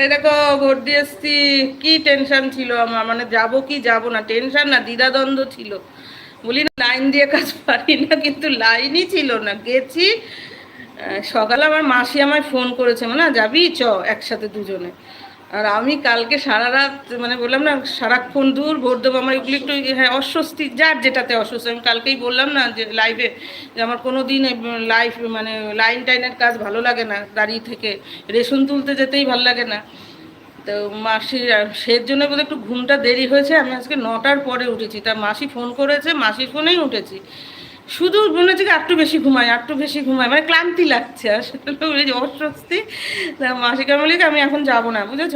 এই দেখো, ভোট দিয়ে এসছি। কি টেনশন ছিল আমার? মানে যাব কি যাব না? টেনশন না, দ্বিধাদ্বন্দ্ব ছিল। বলি না লাইন দিয়ে কাজ পারি না, কিন্তু লাইনই ছিল না। গেছি। সকালে আমার মাসি আমায় ফোন করেছে মানে যাবি? চ, একসাথে দুজনে। আর আমি কালকে সারা রাত মানে বললাম না, সারাক্ষণ দূর দেবো, আমার এগুলো একটু হ্যাঁ অস্বস্তি, যার যেটাতে অস্বস্তি, আমি কালকেই বললাম না যে লাইভে যে আমার কোনো দিন লাইফ মানে লাইন টাইনের কাজ ভালো লাগে না, দাঁড়িয়ে থেকে, রেশন তুলতে যেতেই ভালো লাগে না। তো মাসি সের জন্য বোধহয় একটু ঘুমটা দেরি হয়েছে, আমি আজকে নটার পরে উঠেছি, তা মাসি ফোন করেছে, মাসির ফোনেই উঠেছি। শুধু মনে হচ্ছে একটু বেশি ঘুমাই একটু বেশি ঘুমাই মানে ক্লান্তি লাগছে আসলে অস্বস্তি। মাসিকে বলি আমি এখন যাব না, বুঝেছ?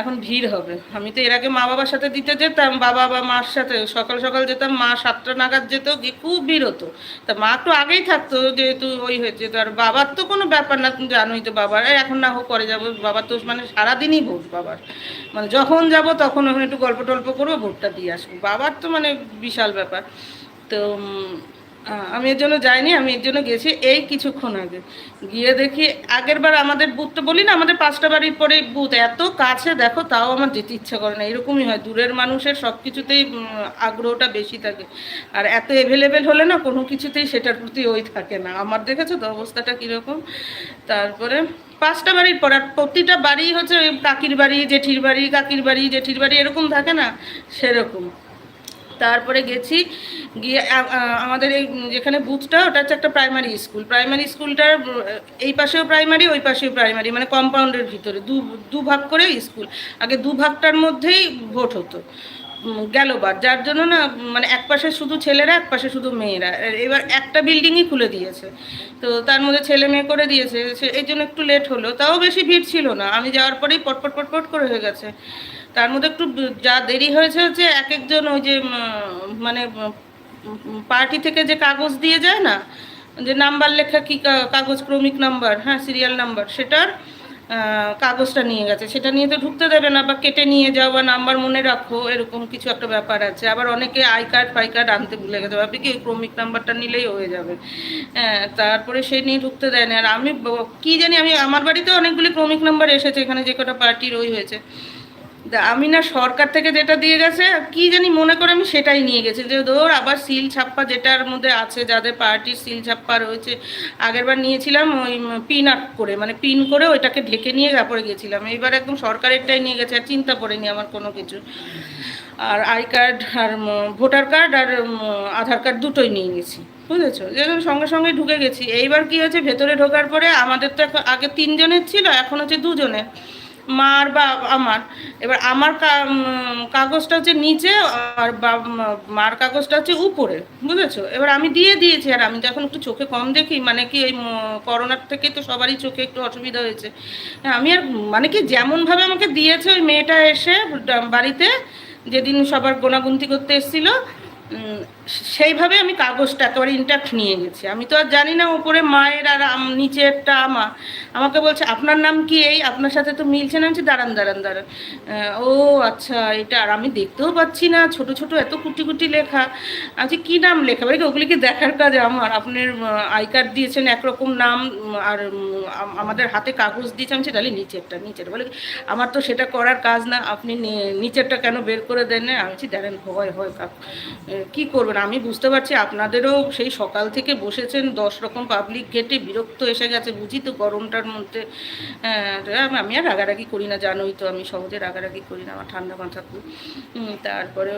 এখন ভিড় হবে। আমি তো এর আগে মা বাবার সাথে দিতে যেতাম, বাবা বা মার সাথে। সকাল সকাল যেতাম, মা সাতটা নাগাদ যেত, গিয়ে খুব ভিড় হতো। তা মা একটু আগেই থাকতো, যেহেতু ওই হয়েছে, তো আর বাবার তো কোনো ব্যাপার না, তুমি জানোই তো বাবার। এখন না হোক, পরে যাব। বাবার তো মানে সারাদিনই ভোট বাবার। মানে যখন যাব, তখন ওখানে একটু গল্প টল্প করব, ভোটটা দিয়ে আসব। বাবার তো মানে বিশাল ব্যাপার। তো আমি এর জন্য যাইনি, আমি এর জন্য গেছি এই কিছুক্ষণ আগে। গিয়ে দেখি আগের বার আমাদের বুথ তো বলি না, আমাদের পাঁচটা বাড়ির পরে বুথ। এত কাছে দেখো, তাও আমার যেতে ইচ্ছা করে না, এরকমই হয়। দূরের মানুষের সব কিছুতেই আগ্রহটা বেশি থাকে। আর এত এভেলেবেল হলে না, কোনো কিছুতেই সেটার প্রতি ওই থাকে না। আমার দেখেছ তো অবস্থাটা কীরকম? তারপরে পাঁচটা বাড়ির পর, আর প্রতিটা বাড়ি হচ্ছে কাকির বাড়ি, জেঠির বাড়ি, কাকির বাড়ি, জেঠির বাড়ি, এরকম থাকে না? সেরকম। তারপরে গেছি গিয়ে আমাদের এই যেখানে বুথটা ওটা হচ্ছে একটা প্রাইমারি স্কুল প্রাইমারি স্কুলটার এই পাশেও প্রাইমারি ওই পাশেও প্রাইমারি মানে কম্পাউন্ডের ভিতরে দু দু ভাগ করে স্কুল আগে দু ভাগটার মধ্যেই ভোট হতো। উম, গেলবার যার জন্য না মানে এক পাশে শুধু ছেলেরা এক পাশে শুধু মেয়েরা। এবার একটা বিল্ডিংই খুলে দিয়েছে। তো তার মধ্যে ছেলে মেয়ে করে দিয়েছে। সে- এই জন্য একটু লেট হলো। তাও বেশি ভিড় ছিল না। আমি যাওয়ার পরেই পটপট পটপট করে হয়ে গেছে। তার মধ্যে একটু যা দেরি হয়েছে হচ্ছে এক একজন ওই যে মানে পার্টি থেকে যে কাগজ দিয়ে যায় না, যে নাম্বার লেখা কি কাগজ ক্রমিক নাম্বার হ্যাঁ সিরিয়াল নাম্বার, সেটার কাগজটা নিয়ে গেছে। সেটা নিয়ে তো ঢুকতে দেবে না, বা কেটে নিয়ে যাও, বা নাম্বার মনে রাখো, এরকম কিছু একটা ব্যাপার আছে। আবার অনেকে আই কার্ড, ফাই কার্ড আনতে ভুলে গেছে ভাবি কি ওই ক্রমিক নাম্বারটা নিলেই হয়ে যাবে। হ্যাঁ তারপরে সেই নিয়ে ঢুকতে দেয় না। আর আমি কি জানি, আমি, আমার বাড়িতে অনেকগুলি ক্রমিক নাম্বার এসেছে, এখানে যে কটা পার্টির ওই হয়েছে। আমি না সরকার থেকে যেটা দিয়ে গেছে, কি জানি মনে করে আমি সেটাই নিয়ে গেছি। যে ধর, আবার সিল ছাপ্পা যেটার মধ্যে আছে, যাদের পার্টির সিল ছাপ্পা রয়েছে, আগেরবার নিয়েছিলাম ওই পিন আপ করে মানে পিন করে ওইটাকে ঢেকে নিয়ে তারপরে গেছিলাম। এইবার একদম সরকারেরটাই নিয়ে গেছে, আর চিন্তা পড়েনি আমার কোনো কিছু। আর আই কার্ড, আর ভোটার কার্ড, আর আধার কার্ড দুটোই নিয়ে গেছি। বুঝেছ? যেরকম সঙ্গে সঙ্গে ঢুকে গেছি। এইবার কি হয়েছে, ভেতরে ঢোকার পরে আমাদের তো আগে তিনজনের ছিল, এখন হচ্ছে দুজনের। মার বা আমার। এবার আমার কাগজটা হচ্ছে নিচে আর বা- মার কাগজটা হচ্ছে উপরে বুঝেছ? এবার আমি দিয়ে দিয়েছি আর আমি তো এখন একটু চোখে কম দেখি মানে কি এই করোনার থেকে তো সবারই চোখে একটু অসুবিধা হয়েছে। হ্যাঁ, আমি আর মানে কি যেমনভাবে আমাকে দিয়েছে ওই মেয়েটা এসে বাড়িতে যেদিন সবার গোনাগুনতি করতে এসেছিল সেইভাবে আমি কাগজটা একেবারে ইন্ট্যাক্ট নিয়ে গেছি। আমি তো আর জানি না উপরে মায়ের আর আম- নিচেরটা আমার আমাকে বলছে, আপনার নাম কি এই? আপনার সাথে তো মিলছে না? আমি দাঁড়ান দাঁড়ান দাঁড়ান। ও আচ্ছা এটা আর আমি দেখতেও পাচ্ছি না। ছোট ছোট, এত কুটি কুটি লেখা। আচ্ছা কি নাম লেখা? বলে ওগুলি কি দেখার কাজ আমার। আপনার আই কার্ড দিয়েছেন একরকম নাম, আর আমাদের হাতে কাগজ দিয়েছে, আমি তাহলে নিচেরটা, নিচের। বলে, আমার তো সেটা করার কাজ না। আপনি নিচেরটা কেন বের করে দেন না? আমি দাঁড়ান, হয় হয়, কাকু কি করবেন? আমি বুঝতে পারছি আপনাদেরও সেই সকাল থেকে বসেছেন, দশ রকম পাবলিক গেটে বিরক্ত এসে গেছে, বুঝি তো গরমটার মধ্যে। আমি আর রাগারাগি করি না, জানোই তো আমি সহজে রাগারাগি করি না, আমার ঠান্ডা মাথা খুব। তারপরে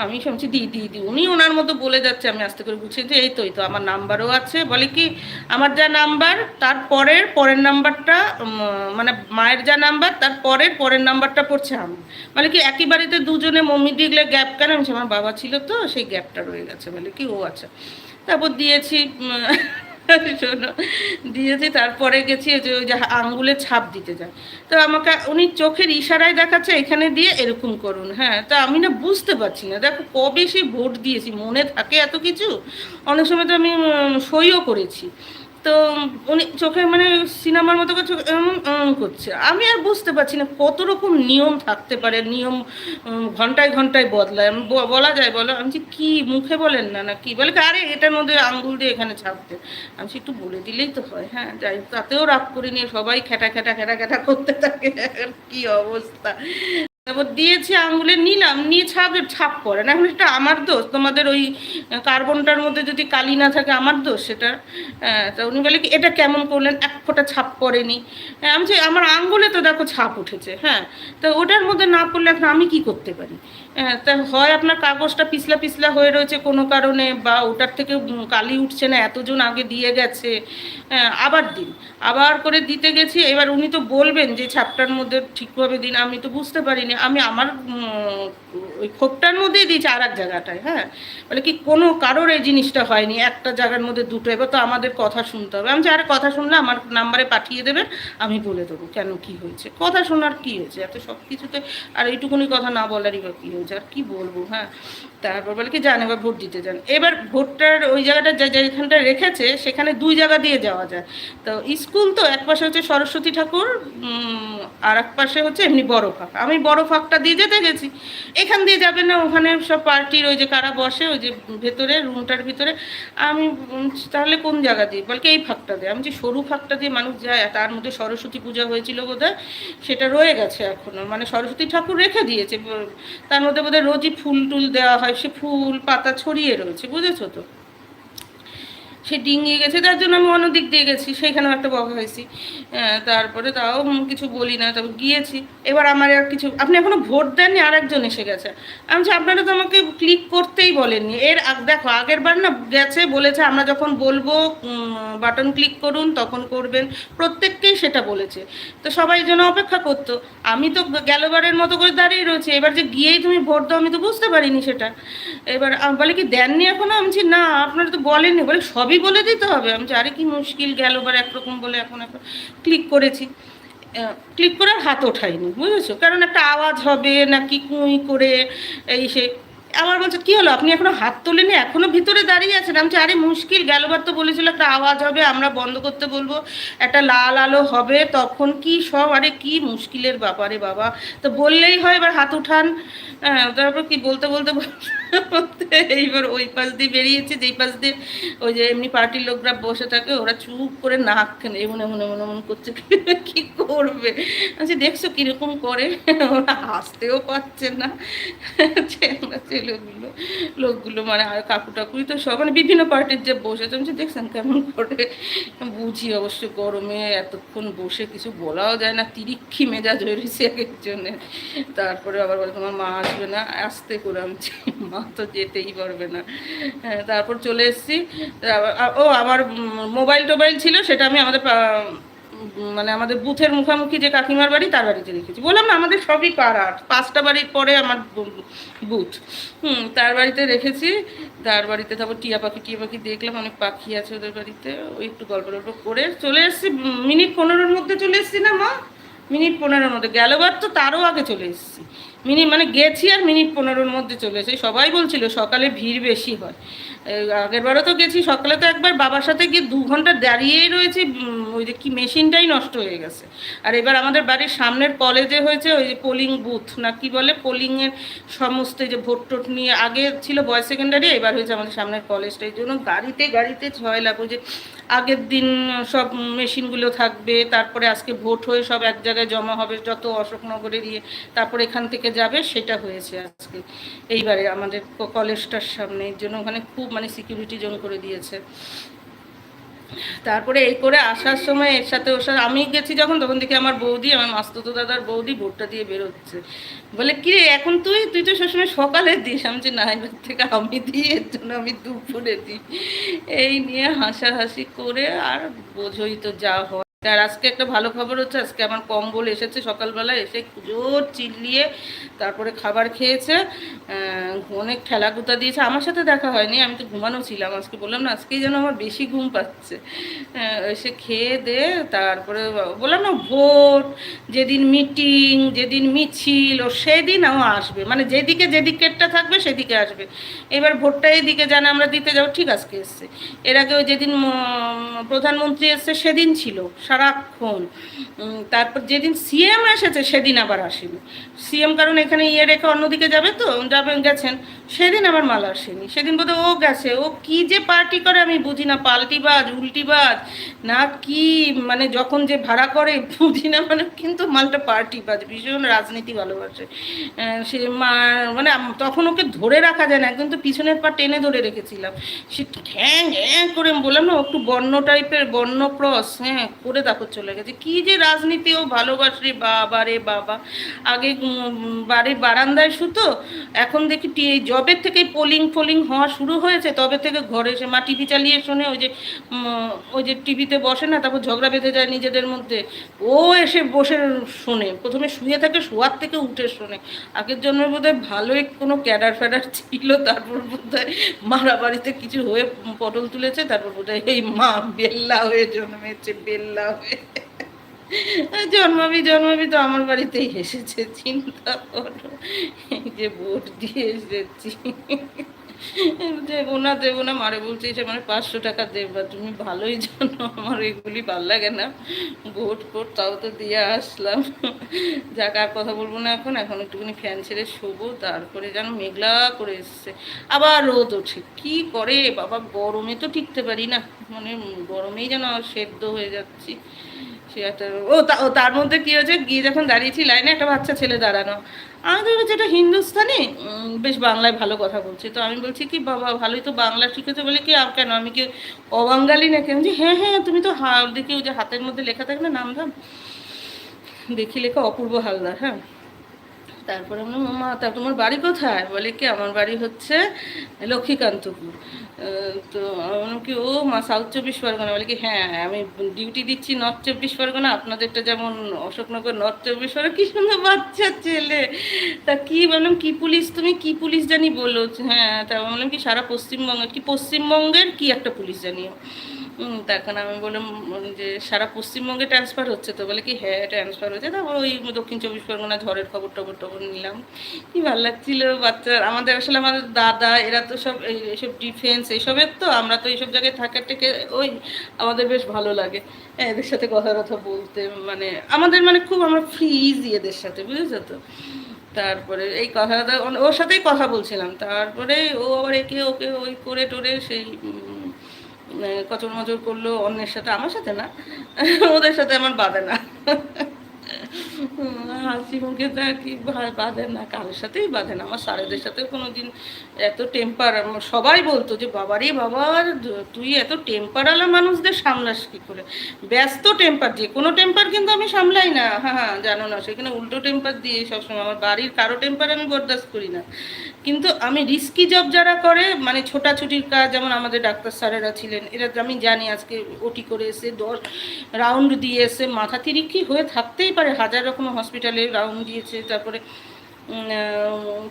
আমি- শুনছি দি দি দি, উনি ওনার মতো বলে যাচ্ছে, আমি আস্তে করে গুছিয়ে যে এই তো এই তো, আমার নাম্বারও আছে, বলে কি, আমার যা নাম্বার, তার পরের পরের নাম্বারটা মানে মায়ের যা নাম্বার, তার পরের পরের নাম্বারটা পড়ছে আমার। মানে কি একই বাড়িতে দুজনে মম্মি দিগলে গ্যাপ কেন? আমি আমার বাবা ছিল তো, সেই গ্যাপটা রয়ে গেছে বলে কি, ও আচ্ছা। তারপর দিয়েছি দিয়েছি, তারপরে গেছি যে, ওই যে আঙ্গুলে ছাপ দিতে যায়। তো আমাকে, উনি চোখের ইশারায় দেখাচ্ছে, এখানে দিয়ে এরকম করুন হ্যাঁ। তা আমি না বুঝতে পারছি না। দেখো, কবে সে ভোট দিয়েছি, মনে থাকে এত কিছু? অনেক সময় তো আমি সইও করেছি। তো উনি চোখে মানে সিনেমার মতো করে চোখে এমন করছে। আমি আর বুঝতে পারছি না কত রকম নিয়ম থাকতে পারে, নিয়ম ঘন্টায় ঘন্টায় বদলায়। বলা যায় বলো, আমি কি মুখে বলেন না না কি? বলে আরে, এটার মধ্যে আঙ্গুল দিয়ে এখানে ছাপতে আমি একটু বলে দিলেই তো হয়। হ্যাঁ যাই তাতেও রাগ করে নিয়ে সবাই খেটা খেটা খেটা খেটা করতে থাকে। কি অবস্থা? তারপর দিয়েছি আঙুলে নিলাম নিয়ে ছাপ ছাপ পড়ে। না এখন সেটা আমার দোষ। তোমাদের ওই কার্বনটার মধ্যে যদি কালি না থাকে আমার দোষ সেটা। হ্যাঁ, তা উনি বলে কি এটা কেমন করলেন? এক ফোঁটা ছাপ পড়েনি। হ্যাঁ, আমি আমার আঙুলে তো দেখো ছাপ উঠেছে। হ্যাঁ তো ওটার মধ্যে না পড়লে এখন আমি কি করতে পারি? তা হয় আপনার কাগজটা পিছলা পিছলা হয়ে রয়েছে কোনো কারণে বা ওটার থেকে কালি উঠছে না এতজন আগে দিয়ে গেছে হ্যাঁ, আবার দিন। আবার করে দিতে গেছি এবার উনি তো বলবেন যে ছাপটার মধ্যে ঠিকভাবে দিন আমি তো বুঝতে পারিনি। আমি আমার ওই খোপটার মধ্যেই দিয়েছি আর এক জায়গাটায় হ্যাঁ। বলে কি কোনো কারোর এই জিনিসটা হয়নি একটা জায়গার মধ্যে দুটো এবার তো আমাদের কথা শুনতে হবে। আমি আরে কথা শুনলে আমার নাম্বারে পাঠিয়ে দেবেন আমি বলে দেবো কেন কি হয়েছে? কথা শোনার কি হয়েছে? এত সব কিছুতে আর এইটুকুনি কথা না বলারই বা কী হয়েছে? আর কি বলব হ্যাঁ। তারপর বলে কি যান, এবার ভোট দিতে যান। এবার ভোটটার ওই জায়গাটা যেখানটা রেখেছে, সেখানে দুই জায়গা দিয়ে যাওয়া যায়। তো স্কুল তো এক পাশে হচ্ছে সরস্বতী ঠাকুর আর এক পাশে হচ্ছে এমনি বড় ফাঁক। আমি বড় ফাঁকটা দিয়ে যেতে গেছি। এখান দিয়ে যাবে না, ওখানে সব পার্টির ওই যে কারা বসে, ওই যে ভেতরে, রুমটার ভিতরে। আমি তাহলে কোন জায়গা দিয়ে? বলকে এই ফাঁকটা দিয়ে। আমি যে সরু ফাঁকটা দিয়ে মানুষ যায়, তার মধ্যে সরস্বতী পূজা হয়েছিল বোধহয়, সেটা রয়ে গেছে এখনও। মানে সরস্বতী ঠাকুর রেখে দিয়েছে, তার মধ্যে বোধহয় রোজই ফুল টুল দেওয়া হয় সে ফুল পাতা ছড়িয়ে রয়েছে বুঝেছ তো? সে ডিঙিয়ে গেছে, তার জন্য আমি অন্য দিক দিয়ে গেছি সেইখানেও একটা বকা হয়েছি। তারপরে তাও কিছু বলি না, তারপর গিয়েছি। এবার আমার আর কিছু, আপনি এখনও ভোট দেননি আর একজন এসে গেছে। আমি আপনারা তো আমাকে ক্লিক করতেই বলেননি। এর দেখো, আগের বার না গেছে, বলেছে, আমরা যখন বলব বাটন ক্লিক করুন, তখন করবেন। প্রত্যেককেই সেটা বলেছে। তো সবাই যেন অপেক্ষা করতো। আমি তো গেলবারের মতো করে দাঁড়িয়ে রয়েছে। এবার যে গিয়েই তুমি ভোট দাও, আমি তো বুঝতে পারিনি সেটা। এবার বলে কি, দেননি এখনও? আমি না, আপনারা তো বলেননি। বলে, সবই বলে দিতে হবে। আমি বলছি, আরে কি মুশকিল গেল গেলবার একরকম বলে এখন এখন ক্লিক করেছি। ক্লিক করে হাত ওঠাইনি বুঝেছ? কারণ একটা আওয়াজ হবে না কি কুঁই করে এই সে। আমার বলছে কি হলো? আপনি এখনও হাত তোলেনি এখনও ভিতরে দাঁড়িয়ে আছেন? আমি আরে মুশকিল গেলবার তো বলেছিল একটা আওয়াজ হবে আমরা বন্ধ করতে বলব। একটা লাল আলো হবে তখন কি সব? আরে কি মুশকিলের ব্যাপারে বাবা। তো বললেই হয় এবার হাত উঠান। তারপর কি বলতে বলতে বলতে এইবার ওই পাশ দিয়ে বেরিয়েছে, যেই পাশ দিয়ে ওই যে এমনি পার্টির লোকরা বসে থাকে, ওরা চুপ করে নাক এমন এমন এমন এমন করছে, কি করবে? আচ্ছা দেখছ কীরকম করে? ওরা হাসতেও পারছে না। ছেলেরা ছেলেগুলো লোকগুলো মানে আর কাকু টাকুই তো সব মানে বিভিন্ন পার্টির যে বসেছে, আমি দেখছেন কেমন করে? বুঝি অবশ্য গরমে এতক্ষণ বসে কিছু বলাও যায় না, তিরিক্ষি মেজাজ হয়ে রয়েছে এক একজনের। তারপরে আবার বলে, তোমার মা আসবে না, আসতে করে আমি মা তো যেতেই পারবে না। হ্যাঁ, তারপর চলে এসেছি। ও আমার মোবাইল টোবাইল ছিল সেটা আমি আমাদের মানে আমাদের বুথের মুখামুখি যে কাকিমার বাড়ি তার বাড়িতে রেখেছি। বললাম না আমাদের সবই পাড়ার। পাঁচটা বাড়ির পরে আমার বুথ। হুম তার বাড়িতে রেখেছি। তার বাড়িতে তারপর টিয়া পাখি টিয়া পাখি দেখলাম অনেক পাখি আছে ওদের বাড়িতে। ওই একটু গল্প টল্প করে চলে এসেছি। মিনিট পনেরোর মধ্যে চলে এসেছি না মা? মিনিট পনেরোর মধ্যে। গেলবার তো তারও আগে চলে এসেছি। মিনিট মানে গেছি আর মিনিট পনেরোর মধ্যে চলে এসে। সবাই বলছিল সকালে ভিড় বেশি হয়। এই আগের বারও তো গেছি, সকালে তো একবার বাবার সাথে গিয়ে দু ঘণ্টা দাঁড়িয়েই রয়েছি। ওই যে কি মেশিনটাই নষ্ট হয়ে গেছে। আর এবার আমাদের বাড়ির সামনের কলেজে হয়েছে ওই যে পোলিং বুথ, না কি বলে? পোলিংয়ের সমস্ত যে ভোট টোট নিয়ে আগে ছিল বয়েজ সেকেন্ডারি, এবার হয়েছে আমাদের সামনের কলেজটা। এই জন্য গাড়িতে গাড়িতে ছয় লাখ যে আগের দিন সব মেশিনগুলো থাকবে, তারপরে আজকে ভোট হয়ে সব এক জায়গায় জমা হবে, যত অশোকনগরের ইয়ে তারপরে এখান থেকে যাবে, সেটা হয়েছে আজকে। এইবারে আমাদের কলেজটার সামনে এর জন্য ওখানে খুব মানে সিকিউরিটি জোন করে দিয়েছে। তারপরে এই করে আসার সময় এর সাথে ওর সাথে আমি গেছি যখন, তখন দেখি আমার বৌদি, আমার মাস্ততো দাদার বৌদি ভোটটা দিয়ে বেরোচ্ছে। বলে কি রে এখন তুই তুই তো সবসময় সকালে দিস। আমি যে না, এবার থেকে আমি দিই, এর জন্য আমি দুপুরে দিই। এই নিয়ে হাসাহাসি করে আর বোঝই তো যা হয়। আর আজকে একটা ভালো খবর হচ্ছে, আজকে আমার কম্বল এসেছে সকালবেলা এসে জোর চিল্লিয়ে তারপরে খাবার খেয়েছে অনেক ঠেলা গুতা দিয়েছে। আমার সাথে দেখা হয়নি, আমি তো ঘুমানো ছিলাম, আজকে বললাম না, আজকেই যেন আমার বেশি ঘুম পাচ্ছে। এসে খেয়ে দে, তারপরে বললাম না, ভোট, যেদিন মিটিং, যেদিন মিছিল, ও সেদিন ও আসবে। মানে যেদিকে যেদিকেরটা থাকবে, সেদিকে আসবে। এবার ভোটটা এদিকে জানে আমরা দিতে যাব, ঠিক আজকে এসছে। এর আগে ওই যেদিন প্রধানমন্ত্রী এসছে, সেদিন ছিল। সারাক্ষণ। তারপর যেদিন সিএম এসেছে, সেদিন আবার আসেনি। সিএম কারণ এখানে ইয়ে রেখে অন্যদিকে যাবে তো? যাবেন, গেছেন। সেদিন আমার মাল আসেনি। সেদিন বোধহয় ও গেছে। ও কি যে পার্টি করে আমি বুঝি না। পাল্টিবাজ, উল্টিবাজ, না কি মানে যখন যে ভাড়া করে, বুঝি না মানে কিন্তু মালটা পার্টিবাজ, ভীষণ রাজনীতি ভালোবাসে। সে মা মানে তখন ওকে ধরে রাখা যায় না। কিন্তু পিছনের পা টেনে ধরে রেখেছিলাম। সে ঘ্যাং ঘ্যাং করে বললাম, না, একটু বর্ণ টাইপের, বর্ণ ক্রস হ্যাঁ করে তারপর চলে গেছে। কি যে রাজনীতি ও ভালোবাসে বাবা, রে বাবা। আগে বাড়ির বারান্দায় শুতো, এখন দেখি টি- জবের থেকে পোলিং ফোলিং হওয়া শুরু হয়েছে? তবে থেকে ঘরে এসে মা টিভি চালিয়ে শোনে, ওই যে ওই যে টিভিতে বসে না, তারপর ঝগড়া বেঁধে যায় নিজেদের মধ্যে। ও এসে বসে শোনে, প্রথমে শুয়ে থাকে, শোয়ার থেকে উঠে শোনে। আগের জন্মে বোধহয় ভালোই কোনো ক্যাডার ফ্যাডার ছিল, তারপর বোধহয় মারা বাড়িতে কিছু হয়ে পটল তুলেছে, তারপর বোধহয় এই মা বেল্লা হয়ে জন্মেছে, বেল্লা হয়ে। জন্মাবি জন্মাবি তো আমার বাড়িতেই এসেছে, চিন্তা করো। এই যে ভোট দিয়ে এসেছি। দেবো না দেবো না মারে বলছে, সে মানে পাঁচশো টাকা দেবা তুমি ভালোই জানো, আমার এগুলি ভালো লাগে না। ভোট ফোট তাও তো দিয়ে আসলাম। যাক, আর কথা বলব না এখন। এখন একটুখানি ফ্যান ছেড়ে শোবো, তারপরে যেন মেঘলা করে এসছে। আবার রোদ ওঠে কি করে? বাবা, গরমে তো টিকতে পারি না। মানে গরমেই যেন সেদ্ধ হয়ে যাচ্ছি। একটা ও। ও তার মধ্যে কি হয়েছে? গিয়ে যখন দাঁড়িয়েছি লাইনে একটা বাচ্চা ছেলে দাঁড়ানো। আমি তো ভেবেছি এটা হিন্দুস্তানি? বেশ বাংলায় ভালো কথা বলছে। তো আমি বলছি কি বাবা ভালোই তো বাংলা শিখেছে বলে কি আর কেন? আমি কি অবাঙ্গালি নাকি? আমি বলছি, হ্যাঁ হ্যাঁ তুমি তো দেখি ওই যে হাতের মধ্যে লেখা থাকে না নাম ধাম দেখি লেখা অপূর্ব হালদার হ্যাঁ। তারপরে আমি মা, তা তোমার বাড়ি কোথায়? বলে, কি, আমার বাড়ি হচ্ছে লক্ষ্মীকান্তপুর। তো আমি বললাম কি, ও মা সাউথ চব্বিশ পরগনা। বলে কি হ্যাঁ আমি ডিউটি দিচ্ছি নর্থ চব্বিশ পরগনা। আপনাদেরটা যেমন অশোকনগর নর্থ চব্বিশ পরগনা, কি সুন্দর বাচ্চা ছেলে। তা কি বললাম, কি পুলিশ, তুমি কি পুলিশ জানি বলল হ্যাঁ তা বললাম কি, সারা পশ্চিমবঙ্গের, কি পশ্চিমবঙ্গের কি একটা পুলিশ জানিও? তখন আমি বললাম যে সারা পশ্চিমবঙ্গে ট্রান্সফার হচ্ছে তো বলে কি হ্যাঁ ট্রান্সফার হচ্ছে। তারপর ওই দক্ষিণ চব্বিশ পরগনা ঝড়ের খবর টবর টবর নিলাম। কি ভালো লাগছিল বাচ্চা আমাদের আসলে আমাদের দাদা এরা তো সব এই- এইসব ডিফেন্স এইসবের তো আমরা তো এইসব জায়গায় থাকার থেকে ওই আমাদের বেশ ভালো লাগে। হ্যাঁ, এদের সাথে কথা কথা বলতে মানে আমাদের মানে খুব আমরা ফ্রি ইজি এদের সাথে বুঝেছ তো? তারপরে এই কথা ওর সাথেই কথা বলছিলাম। তারপরে ও আবার একে ওকে ওই করে টোরে সেই কচর মচর করল অন্যের সাথে আমার সাথে না ওদের সাথে আমার বাঁধে না। হাসি মুখে তো আর কি বাঁধে না, কারোর সাথেই বাঁধে না। আমার স্যারেদের সাথেও কোনো দিন এত টেম্পার সবাই বলতো যে, বাবারে বাবার তুই এত টেম্পারওয়ালা মানুষদের সামলাস কি করে? ব্যস্ত টেম্পার যে কোনো টেম্পার কিন্তু আমি সামলাই না। হ্যাঁ হ্যাঁ জানো না, সেখানে উল্টো টেম্পার দিয়ে সবসময় আমার বাড়ির কারও টেম্পার আমি বরদাস্ত করি না। কিন্তু আমি রিস্কি জব যারা করে মানে ছোটাছুটির কাজ, যেমন আমাদের ডাক্তার স্যারেরা ছিলেন, এরা আমি জানি আজকে ওটি করে এসে দশ রাউন্ড দিয়ে এসে মাথা তিরিকি হয়ে থাকতেই পারে হাজার রকম হসপিটালে রাউন্ড দিয়েছে তারপরে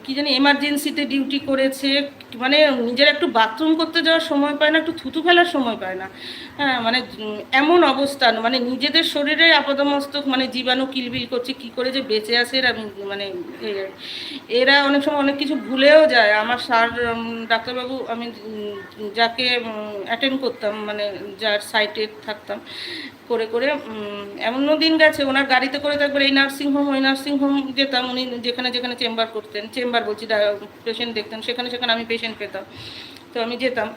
কি জানি এমার্জেন্সিতে ডিউটি করেছে মানে নিজের একটু বাথরুম করতে যাওয়ার সময় পায় না, একটু থুতু ফেলার সময় পায় না। হ্যাঁ মানে এমন অবস্থান মানে নিজেদের শরীরে আপাদমস্তক মানে জীবাণু কিলবিল করছে, কি করে যে বেঁচে আসে এরা মানে এরা অনেক সময় অনেক কিছু ভুলেও যায়। আমার স্যার ডাক্তারবাবু, আমি যাকে অ্যাটেন্ড করতাম মানে যার সাইটে থাকতাম, করে করে এমনও দিন গেছে, ওনার গাড়িতে করে তো একবার এই নার্সিংহোম ওই নার্সিংহোম যেতাম, উনি যেখানে যেখানে চেম্বার করতেন, চেম্বার বলছি পেশেন্ট দেখতেন, সেখানে সেখানে আমি পেশেন্ট পেতাম। তো আমি যেতাম।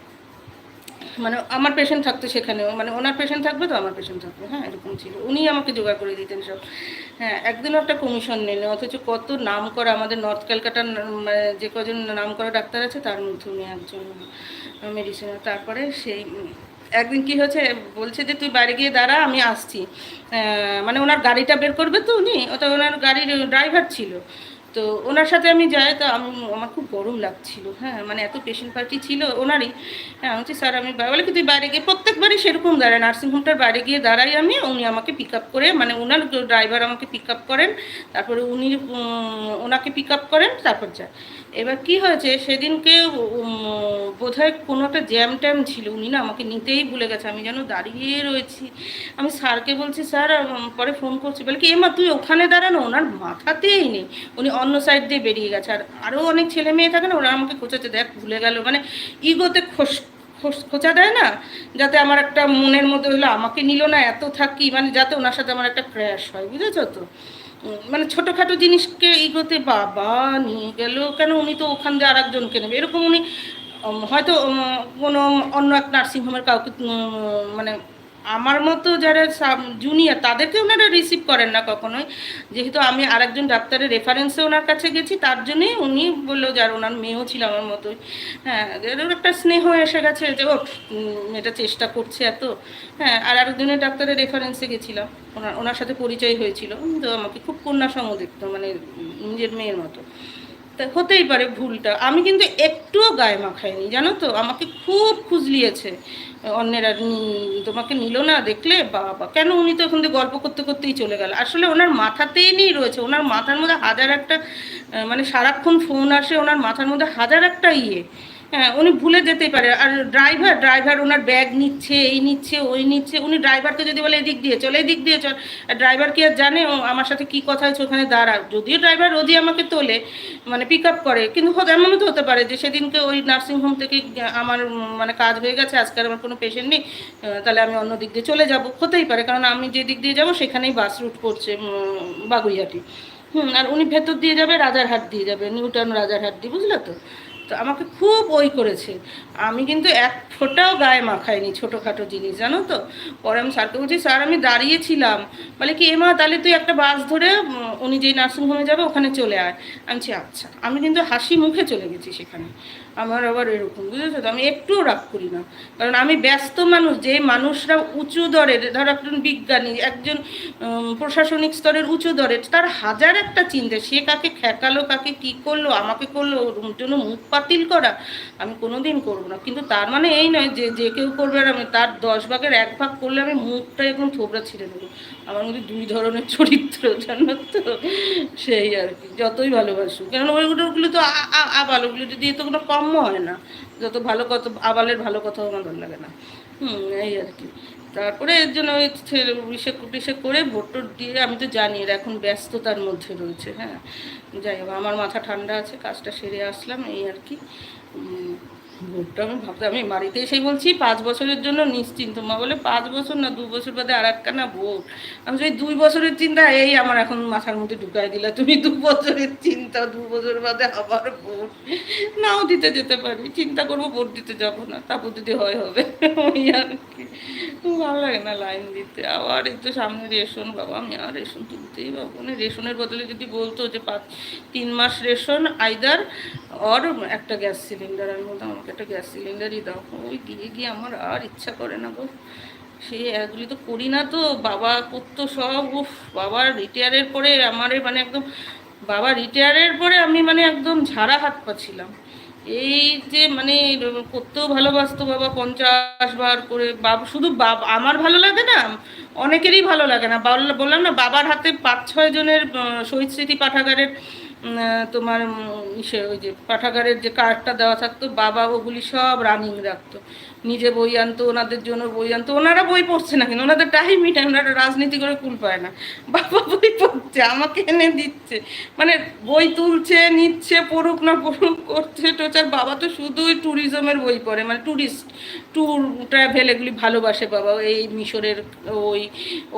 মানে আমার পেশেন্ট থাকতো সেখানেও মানে ওনার পেশেন্ট থাকবে তো আমার পেশেন্ট থাকবে হ্যাঁ এরকম ছিল। উনি আমাকে জোগাড় করে দিতেন সব। হ্যাঁ একদিনও একটা কমিশন নেন অথচ কত নাম করা আমাদের নর্থ ক্যালকাটার মানে যে কজন নাম করা ডাক্তার আছে, তার মধ্যে উনি একজন মেডিসিনের তারপরে সেই, একদিন কি হয়েছে, বলছে যে, তুই বাইরে গিয়ে দাঁড়া, আমি আসছি। মানে ওনার গাড়িটা বের করবে তো উনি, ওটা ওনার গাড়ির ড্রাইভার ছিল। তো ওনার সাথে আমি যাই, তো আমি, আমার খুব গরম লাগছিল হ্যাঁ মানে এত পেশেন্ট পার্টি ছিল ওনারই। হ্যাঁ আমি স্যার, আমি বলে কি, তুই বাইরে গিয়ে প্রত্যেকবারই সেরকম দাঁড়ায় নার্সিংহোমটার বাইরে গিয়ে দাঁড়াই আমি, উনি আমাকে পিক আপ করে মানে ওনার ড্রাইভার আমাকে পিক আপ করেন, তারপরে উনি ওনাকে পিক আপ করেন, তারপর যায় এবার কি হয়েছে? সেদিনকে বোধ হয় কোনো একটা জ্যাম ট্যাম ছিল। উনি না আমাকে নিতেই ভুলে গেছে। আমি যেন দাঁড়িয়ে রয়েছি। আমি স্যারকে বলছি, স্যার পরে ফোন করছি। বলে কি এমা তুই ওখানে দাঁড়ানো? ওনার মাথাতেই নেই। উনি অন্য সাইড দিয়ে বেরিয়ে গেছে। আর আরও অনেক ছেলে মেয়ে থাকে না, ওরা আমাকে খোঁচাচ্ছে। দেখ, ভুলে গেল। মানে ইগোতে খোস খোঁচা দেয় না? যাতে আমার একটা মনের মধ্যে হলো, আমাকে নিল না, এত থাকি। মানে যাতে ওনার সাথে আমার একটা ক্র্যাশ হয়। বুঝেছ তো? মানে ছোটোখাটো জিনিসকে এগোতে বাবা নিয়ে গেল, কেন উনি তো ওখান দিয়ে আর একজনকে নেবে? এরকম উনি হয়তো কোনো অন্য এক নার্সিংহোমের কাউকে মানে আমার মতো যারা জুনিয়র তাদেরকে ওনারা রিসিভ করেন না কখনোই। যেহেতু আমি আরেকজন ডাক্তারের রেফারেন্সে ওনার কাছে গেছি, তার জন্যই উনি বলল যে আর ওনার মেয়েও ছিল আমার মতোই। হ্যাঁ একটা স্নেহ এসে গেছে যে ও এটা চেষ্টা করছে এত। হ্যাঁ আর আরেকজনের ডাক্তারের রেফারেন্সে গেছিলাম। ওনার ওনার সাথে পরিচয় হয়েছিল। তো আমাকে খুব কন্যা সম দেখতো মানে নিজের মেয়ের মতো। হতেই পারে ভুলটা। আমি কিন্তু একটুও গায়ে মাখাইনি, জানো তো? আমাকে খুব খুঁজলিয়েছে। অন্যেরা তোমাকে নিল না দেখলে? বাবা, কেন উনি তো এখন গল্প করতে করতেই চলে গেল? আসলে ওনার মাথাতেই নেই রয়েছে। ওনার মাথার মধ্যে হাজার একটা মানে সারাক্ষণ ফোন আসে, ওনার মাথার মধ্যে হাজার একটা ইয়ে। হ্যাঁ উনি ভুলে যেতেই পারে। আর ড্রাইভার ড্রাইভার ওনার ব্যাগ নিচ্ছে, এই নিচ্ছে, ওই নিচ্ছে, উনি ড্রাইভারকে যদি বলে এদিক দিয়ে চল, এদিক দিয়ে চল, আর ড্রাইভার কি আর জানে? ও আমার সাথে কি কথা হয়েছে ওখানে দাঁড়া যদিও ড্রাইভার রোজই আমাকে তোলে মানে পিক আপ করে, কিন্তু এমনও তো হতে পারে যে সেদিনকে ওই নার্সিংহোম থেকে আমার মানে কাজ হয়ে গেছে, আজকে আমার কোনো পেশেন্ট নেই তাহলে আমি অন্য দিক দিয়ে চলে যাব। হতেই পারে, কারণ আমি যে দিক দিয়ে যাব, সেখানেই বাস রুট করছে বাগুইহাটি। হুম, আর উনি ভেতর দিয়ে যাবে, রাজারহাট দিয়ে যাবে নিউটন রাজারহাট দিয়ে, বুঝলে তো? তো আমাকে খুব ওই করেছে। আমি কিন্তু এক ফোঁটাও গায়ে মাখাইনি ছোটোখাটো জিনিস, জানো তো? পরে আমি স্যারকে বলছি, স্যার, আমি দাঁড়িয়েছিলাম। বলে কি এমা তাহলে তুই একটা বাস ধরে উনি যেই নার্সিংহোমে যাবে, ওখানে চলে আয়। আমি আচ্ছা। আমি কিন্তু হাসি মুখে চলে গেছি সেখানে। আমার আবার এরকম, বুঝেছ তো? আমি একটুও রাগ করি না। কারণ আমি ব্যস্ত মানুষ, যে মানুষরা উঁচু দরের, ধর একজন বিজ্ঞানী, একজন প্রশাসনিক স্তরের উঁচু দরের, তার হাজার একটা চিন্তা, সে কাকে ঠেকালো কাকে কি করল, আমাকে করল জন্য মুখ পাতিল করা, আমি কোনো দিন করব না। কিন্তু তার মানে এই নয় যে যে কেউ করবে আর আমি তার দশ ভাগের এক ভাগ করলে আমি মুখটা একদম থোবড়া ছিঁড়ে দেবো আমার মধ্যে দুই ধরনের চরিত্র, জানো তো? সেই আর কি, যতই ভালোবাসুক। কেন ওইগুলোগুলো তো আবালগুলো দিয়ে তো কোনো কম হয় না। যত ভালো কথা, আবালের ভালো কথাও আমার ভালো লাগে না। হুম, এই আর কি। তারপরে এর জন্য ওই ইসে ইসে করে ভোট দিয়ে, আমি তো জানি এরা এখন ব্যস্ততার মধ্যে রয়েছে হ্যাঁ। যাই হোক, আমার মাথা ঠান্ডা আছে, কাজটা সেরে আসলাম, এই আর কি। উম, আমি ভাবতে আমি বাড়িতে এসেই বলছি পাঁচ বছরের জন্য নিশ্চিন্ত। মা বলে পাঁচ বছর না দু বছর বাদে আর একটা না ভোট। আমি সেই দুই বছরের চিন্তা এই আমার এখন মাথার মধ্যে ঢুকাই দিলা। তুমি দু বছরের চিন্তা দু বছর বাদে আবার ভোট। নাও দিতে যেতে পারি চিন্তা করব ভোট দিতে যাব না। তারপর যদি হয় হবে। ওই আর কি। ভালো লাগে না লাইন দিতে। আবার এই তো সামনে রেশন বাবা আমি আর রেশন তুলতেই পাবো না। রেশনের বদলে যদি বলতো যে পাঁচ তিন মাস রেশন আইদার অর একটা গ্যাস সিলিন্ডার আমি বলতাম আমাকে একটা গ্যাস সিলিন্ডারই দাও। ওই দিয়ে গিয়ে আমার আর ইচ্ছা করে না গো। সে এগুলি তো করি না তো, বাবা করতো সব, উফ বাবার রিটায়ারের পরে আমার মানে একদম, বাবা রিটায়ারের পরে আমি মানে একদম ঝাড়া হাত পাচ্ছিলাম। এই যে মানে করতেও ভালোবাসতো বাবা পঞ্চাশ বার করে, বাবা, শুধু বাবা, আমার ভালো লাগে না, অনেকেরই ভালো লাগে না। বল- বললাম না, বাবার হাতে পাঁচ ছয় জনের শহীদ স্মৃতি পাঠাগারের তোমার ইসে ওই যে পাঠাগারের যে কার্ডটা দেওয়া থাকতো, বাবা ওগুলি সব রানিং রাখতো। নিজে বই আনতো, ওনাদের জন্য বই আনতো। ওনারা বই পড়ছে না কিন্তু, ওনাদের টাইমই টাইম ওনারা রাজনীতি করে কুল পায় না। বাবা বই পড়ছে, আমাকে এনে দিচ্ছে। মানে বই তুলছে, নিচ্ছে, পড়ুক না পড়ুক, করছে, টোচার। বাবা তো শুধুই ট্যুরিজমের বই পড়ে মানে ট্যুরিস্ট ট্যুর ট্রাভেল এগুলি ভালোবাসে বাবা। এই মিশরের ওই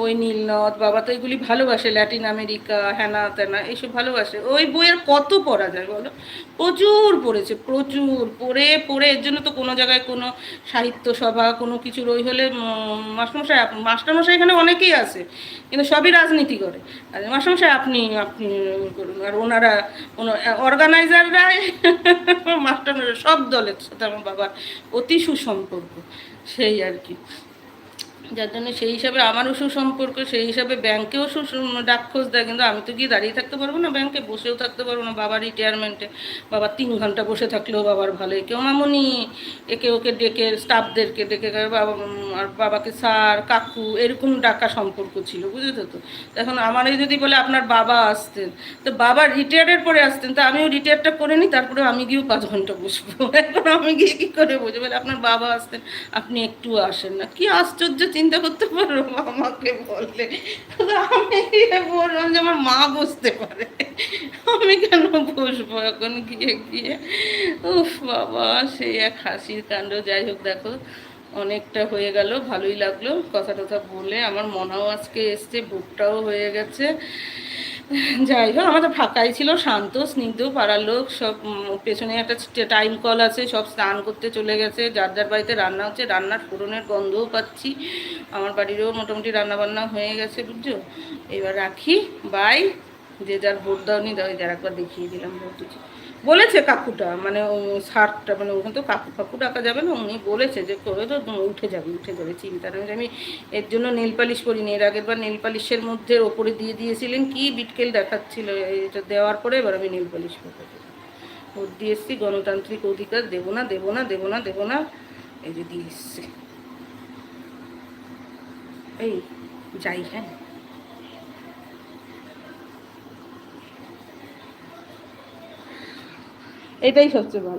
ওই নীলনদ, বাবা তো এগুলি ভালোবাসে। ল্যাটিন আমেরিকা হ্যানা ত্যানা এইসব ভালোবাসে। ওই বইয়ের কত পড়া যায় বলো? প্রচুর পড়েছে, প্রচুর। পড়ে পড়ে, এর জন্য তো কোনো জায়গায় কোনো সাহিত্য সভা, কোনো কিছুর ওই হলে মাস্টারমশাই মাস্টারমশাই এখানে অনেকেই আছে, কিন্তু সবই রাজনীতি করে। আর মাস্টারমশাই, আপনি আপনি করুন, আর ওনারা অর্গানাইজাররা মাস্টারমশাই, সব দলের সাথে আমার বাবার অতি সুসম্পর্ক, সেই আর কি। যার জন্য সেই হিসাবে আমারও সুসম্পর্ক, সেই হিসাবে ব্যাংকেও ডাকখোঁজ দেয়। কিন্তু আমি তো গিয়ে দাঁড়িয়ে থাকতে পারব না ব্যাংকে, বসেও থাকতে পারব না। বাবার রিটায়ারমেন্টে বাবা তিন ঘণ্টা বসে থাকলেও বাবার ভালোই। কেউ মামুনি, একে ওকে ডেকে স্টাফদেরকে ডেকে বাবা আর বাবাকে স্যার, কাকু, এরকম ডাকা সম্পর্ক ছিল, বুঝেছ তো? এখন আমারই যদি বলে আপনার বাবা আসতেন, তো বাবা রিটায়ারের পরে আসতেন, তো আমিও রিটায়ারটা করে নিই তারপরে আমি গিয়েও পাঁচ ঘণ্টা বসবো। এখন আমি গিয়ে কী করে বসবো? আপনার বাবা আসতেন, আপনি একটু আসেন না। কি আশ্চর্য চিন্তা করতে পারো, আমাকে বললে আমি বললাম যে আমার মা বসতে পারে। আমি কেন বসবো এখন গিয়ে গিয়ে? উফ বাবা, সেই এক হাসির কাণ্ড। যাই হোক, দেখো, অনেকটা হয়ে গেল, ভালোই লাগল। কথা টথা বলে আমার মনাও আজকে এসছে, বুকটাও হয়ে গেছে। যাই হোক, আমাদের ফাঁকাই ছিল, শান্ত, স্নিগ্ধ, পাড়ার লোক, সব পেছনে একটা টাইম কল আছে, সব স্নান করতে চলে গেছে, যার যার বাড়িতে রান্না হচ্ছে, রান্নার ফোড়নের গন্ধও পাচ্ছি। আমার বাড়িরও মোটামুটি রান্না বান্না হয়ে গেছে, বুঝছ? এবার রাখি বাই যে যার ভোট দাওনি দাও যার একবার দেখিয়ে দিলাম, ভোট দিচ্ছি। বলেছে কাকুটা মানে শার্টটা মানে ওখানে তো কাকু কাকু ডাকা যাবে না, উনি বলেছে যে করে তো উঠে যাবে উঠে যাবে, চিন্তা নেই। আমি এর জন্য নেল পালিশ করিনি, এর আগের বার নেল পালিশের মধ্যে ওপরে দিয়ে দিয়েছিলেন, কি বিটকেল দেখাচ্ছিল, এটা দেওয়ার পরে এবার আমি নেল পালিশ করতে ভোট দিয়ে এসছি, গণতান্ত্রিক অধিকার দেবো না দেবো না দেবো না দেবো না, এই যে দিয়ে এসছি। এই, যাই হ্যাঁ। এটাই সবচেয়ে ভালো।